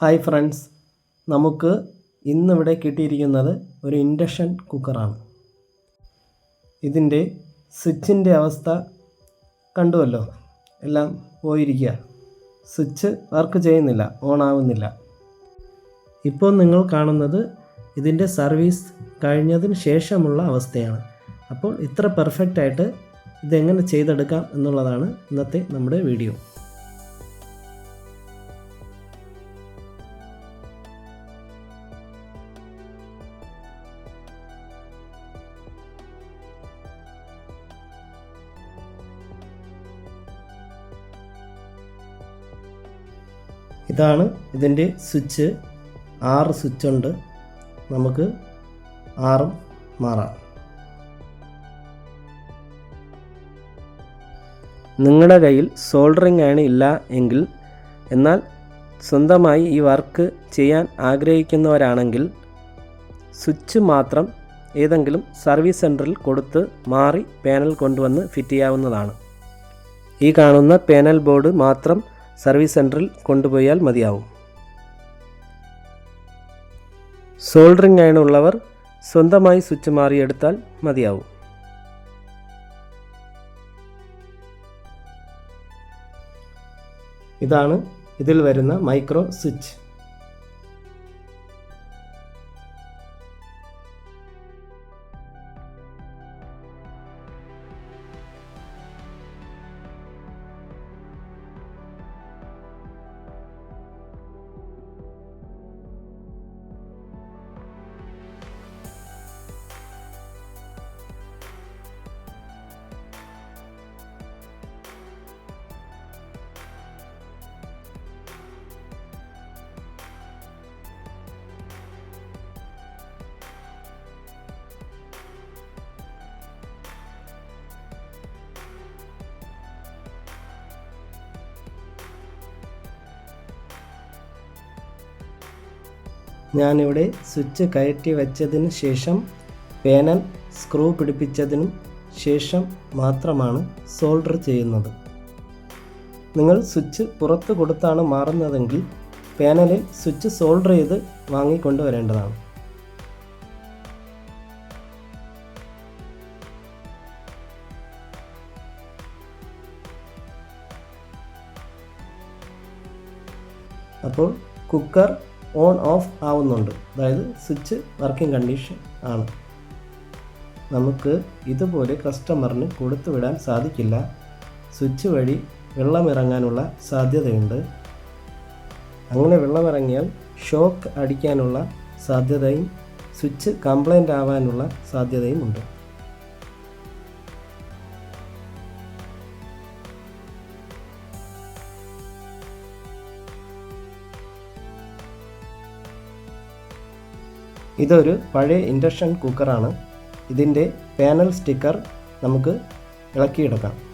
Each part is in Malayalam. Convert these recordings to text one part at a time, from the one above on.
Hi friends. നമുക്ക് ഇന്നിവിടെ കിട്ടിയിരിക്കുന്നത് ഒരു ഇൻഡക്ഷൻ കുക്കറാണ്. ഇതിന്റെ സ്വിച്ചിന്റെ അവസ്ഥ കണ്ടുവല്ലോ? എല്ലാം പോയിരിക്കുക. സ്വിച്ച് വർക്ക് ചെയ്യുന്നില്ല ഓൺ ആവുന്നില്ല ഇപ്പോൾ നിങ്ങൾ കാണുന്നത് ഇതിന്റെ സർവീസ് കഴിഞ്ഞതിന് ശേഷമുള്ള അവസ്ഥയാണ്. അപ്പോൾ ഇത്ര പെർഫെക്റ്റായിട്ട് ഇതെങ്ങനെ ചെയ്തെടുക്കാം എന്നുള്ളതാണ് ഇന്നത്തെ നമ്മുടെ വീഡിയോ. ഇതാണ് ഇതിന്റെ സ്വിച്ച്. ആറ് സ്വിച്ച് ഉണ്ട് നമുക്ക് ആറും മാറാം. നിങ്ങളുടെ കയ്യിൽ സോൾഡറിങ് ആണ് ഇല്ല എങ്കിൽ എന്നാൽ സ്വന്തമായി ഈ വർക്ക് ചെയ്യാൻ ആഗ്രഹിക്കുന്നവരാണെങ്കിൽ സ്വിച്ച് മാത്രം ഏതെങ്കിലും സർവീസ് സെന്ററിൽ കൊടുത്ത് മാറി പാനൽ കൊണ്ടുവന്ന് ഫിറ്റ് ചെയ്യാവുന്നതാണ്. ഈ കാണുന്ന പാനൽ ബോർഡ് മാത്രം സർവീസ് സെന്ററിൽ കൊണ്ടുപോയാൽ മതിയാവും. സോൾഡറിംഗ് അയൺ സ്വന്തമായി സ്വിച്ച് മാറിയെടുത്താൽ മതിയാവും. ഇതാണ് ഇതിൽ വരുന്ന മൈക്രോ സ്വിച്ച്. ഞാനിവിടെ സ്വിച്ച് കയറ്റി വെച്ചതിന് ശേഷം പേനൽ സ്ക്രൂ പിടിപ്പിച്ചതിനും ശേഷം മാത്രമാണ് സോൾഡർ ചെയ്യുന്നത്. നിങ്ങൾ സ്വിച്ച് പുറത്ത് കൊടുത്താണ് മാറുന്നതെങ്കിൽ പാനലിൽ സ്വിച്ച് സോൾഡർ ചെയ്ത് വാങ്ങിക്കൊണ്ടുവരേണ്ടതാണ് അപ്പോൾ കുക്കർ ഓൺ ഓഫ് ആവുന്നുണ്ട്. അതായത് സ്വിച്ച് വർക്കിംഗ് കണ്ടീഷൻ ആണ്. നമുക്ക് ഇതുപോലെ കസ്റ്റമറിന് കൊടുത്തു വിടാൻ സാധിക്കില്ല. സ്വിച്ച് വഴി വെള്ളമിറങ്ങാനുള്ള സാധ്യതയുണ്ട്. അങ്ങനെ വെള്ളമിറങ്ങിയാൽ ഷോക്ക് അടിക്കാനുള്ള സാധ്യതയും സ്വിച്ച് കംപ്ലൈന്റ് ആവാനുള്ള സാധ്യതയും ഉണ്ട്. ഇതൊരു പഴയ ഇൻഡക്ഷൻ കുക്കറാണ്. ഇതിന്റെ പാനൽ സ്റ്റിക്കർ നമുക്ക് ഇളക്കിയെടുക്കാം.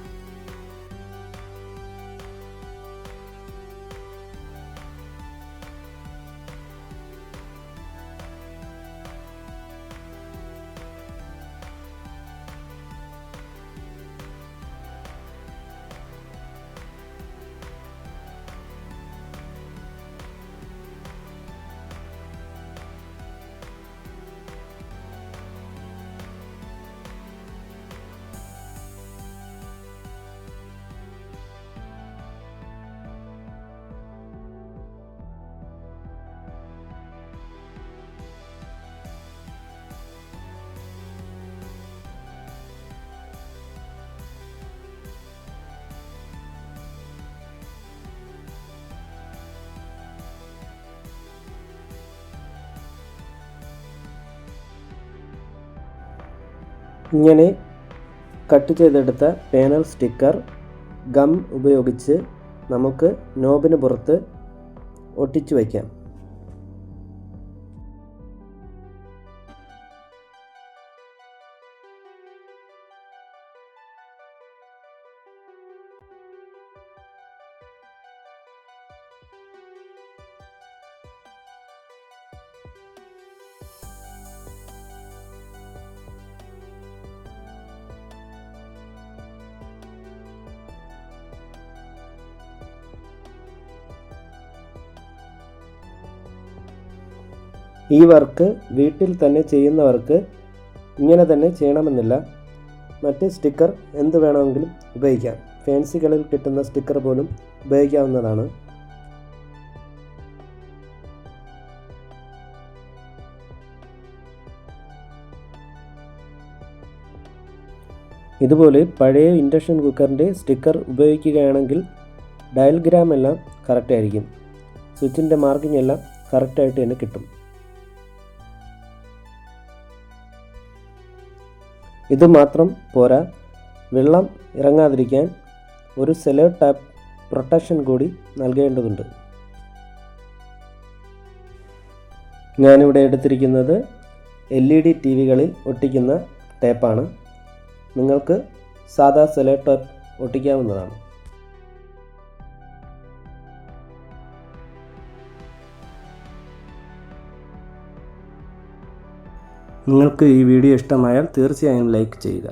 ഇങ്ങനെ കട്ട് ചെയ്തെടുത്ത പേനൽ സ്റ്റിക്കർ ഗം ഉപയോഗിച്ച് നമുക്ക് നോബിന് പുറത്ത് ഒട്ടിച്ചു വയ്ക്കാം. ഈ വർക്ക് വീട്ടിൽ തന്നെ ചെയ്യുന്നവർക്ക് ഇങ്ങനെ തന്നെ ചെയ്യണമെന്നില്ല. മറ്റ് സ്റ്റിക്കർ എന്ത് വേണമെങ്കിലും ഉപയോഗിക്കാം. ഫാൻസികളിൽ കിട്ടുന്ന സ്റ്റിക്കർ പോലും ഉപയോഗിക്കാവുന്നതാണ്. ഇതുപോലെ പഴയ ഇൻഡക്ഷൻ കുക്കറിന്റെ സ്റ്റിക്കർ ഉപയോഗിക്കുകയാണെങ്കിൽ ഡയൽഗ്രാം എല്ലാം കറക്റ്റായിരിക്കും. സ്വിച്ചിന്റെ മാർക്കിംഗ് എല്ലാം കറക്റ്റായിട്ട് തന്നെ കിട്ടും. ഇത് മാത്രം പോരാ. വെള്ളം ഇറങ്ങാതിരിക്കാൻ ഒരു സെലോ ടാപ്പ് പ്രൊട്ടക്ഷൻ കൂടി നൽകേണ്ടതുണ്ട്. ഞാനിവിടെ എടുത്തിരിക്കുന്നത് എൽ ഇ ഡി ടി വികളിൽ ഒട്ടിക്കുന്ന ടേപ്പാണ് നിങ്ങൾക്ക് സാധാ സെലോ ടാപ്പ് ഒട്ടിക്കാവുന്നതാണ്. നിങ്ങൾക്ക് ഈ വീഡിയോ ഇഷ്ടമായാൽ തീർച്ചയായും ലൈക്ക് ചെയ്യുക.